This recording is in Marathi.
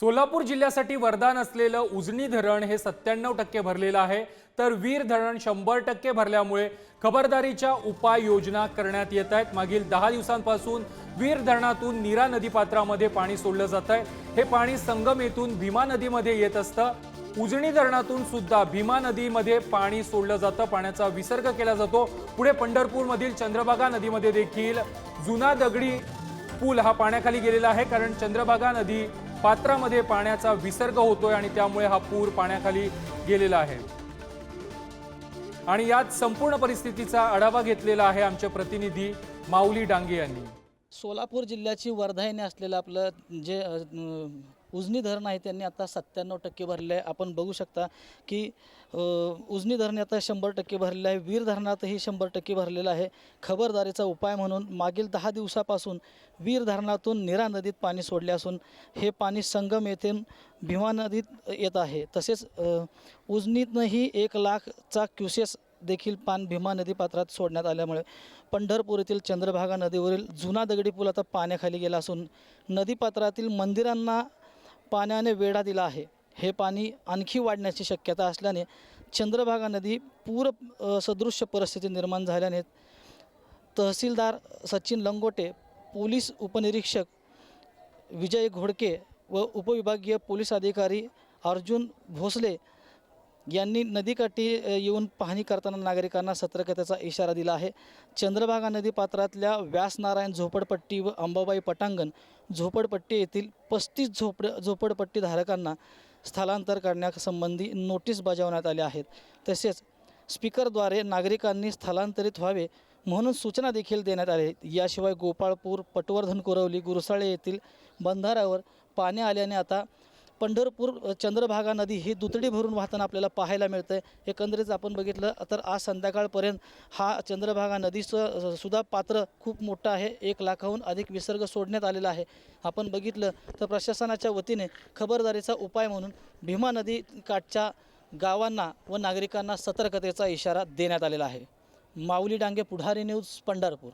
सोलापूर जिल्ह्यासाठी वरदान असलेलं उजनी धरण हे सत्त्याण्णव टक्के भरलेलं आहे. तर वीर धरण शंभर टक्के भरल्यामुळे खबरदारीच्या उपाययोजना करण्यात येत आहेत. मागील दहा दिवसांपासून वीर धरणातून नीरा नदीपात्रामध्ये पाणी सोडलं जात आहे. हे पाणी संगमेतून भीमा नदीमध्ये येत असतं. उजनी धरणातून सुद्धा भीमा नदीमध्ये पाणी सोडलं जातं. पाण्याचा विसर्ग केला जातो. पुढे पंढरपूरमधील चंद्रभागा नदीमध्ये देखील जुना दगडी पूल हा पाण्याखाली गेलेला आहे. कारण चंद्रभागा नदी पात्रामध्ये पाण्याचा विसर्ग होतोय आणि त्यामुळे हा पूर पाण्याखाली गेलेला आहे. आणि यात संपूर्ण परिस्थितीचा आढावा घेतलेला आहे आमचे प्रतिनिधी माऊली डांगे यांनी. सोलापूर जिल्ह्याची वर्धाईने असलेलं आपलं जे उजनी धरण आहे त्यांनी आता सत्त्याण्णव टक्के भरले आहे. आपण बघू शकता की उजनी धरण आता शंभर टक्के भरलेलं आहे. वीर धरणातही शंभर टक्के भरलेलं आहे. खबरदारीचा उपाय म्हणून मागील दहा दिवसापासून वीर धरणातून निरा नदीत पाणी सोडले असून हे पाणी संगम येथून भीमा नदीत येत आहे. तसेच उजनीतनंही एक लाखचा क्युसेस देखील पान भीमा नदी पात्रात सोडण्यात आल्यामुळे पंढरपूर येथील चंद्रभागा नदीवरील जुना दगडी पूल आता पाण्याखाली गेला असून नदीपात्रातील मंदिरांना पाण्याने वेढा दिला आहे. हे पाणी आणखी वाढण्याची शक्यता असल्याने चंद्रभागा नदी पूर सदृश्य परिस्थिती निर्माण झाल्याने तहसीलदार सचिन लंगोटे पोलीस उपनिरीक्षक विजय घोडके व उपविभागीय पोलीस अधिकारी अर्जुन भोसले यांनी नदीकाठी येऊन पाहणी करताना नागरिकांना सतर्कतेचा इशारा दिला आहे. चंद्रभागा नदी पात्रातल्या व्यासनारायण झोपडपट्टी व अंबाबाई पटांगण झोपडपट्टी येथील पस्तीस झोपड झोपडपट्टी धारकांना स्थलांतर करण्यासंबंधी नोटीस बजावण्यात आल्या आहेत. तसेच स्पीकरद्वारे नागरिकांनी स्थलांतरित व्हावे म्हणून सूचना देखील देण्यात आल्या आहेत. याशिवाय गोपाळपूर पटवर्धन कुरवली गुरसाळे येथील बंधाऱ्यावर पाणी आल्याने आता पंढरपूर चंद्रभागा नदी ही दुतडी भरून वाहताना आपल्याला पाहायला मिळतं आहे एकंदरीत आपण बघितलं तर आज संध्याकाळपर्यंत हा चंद्रभागा नदीचं सुद्धा पात्र खूप मोठं आहे. एक लाखाहून अधिक विसर्ग सोडण्यात आलेला आहे. आपण बघितलं तर प्रशासनाच्या वतीने खबरदारीचा उपाय म्हणून भीमा नदी काठच्या गावांना व नागरिकांना सतर्कतेचा इशारा देण्यात आलेला आहे. माऊली डांगे पुढारी न्यूज पंढरपूर.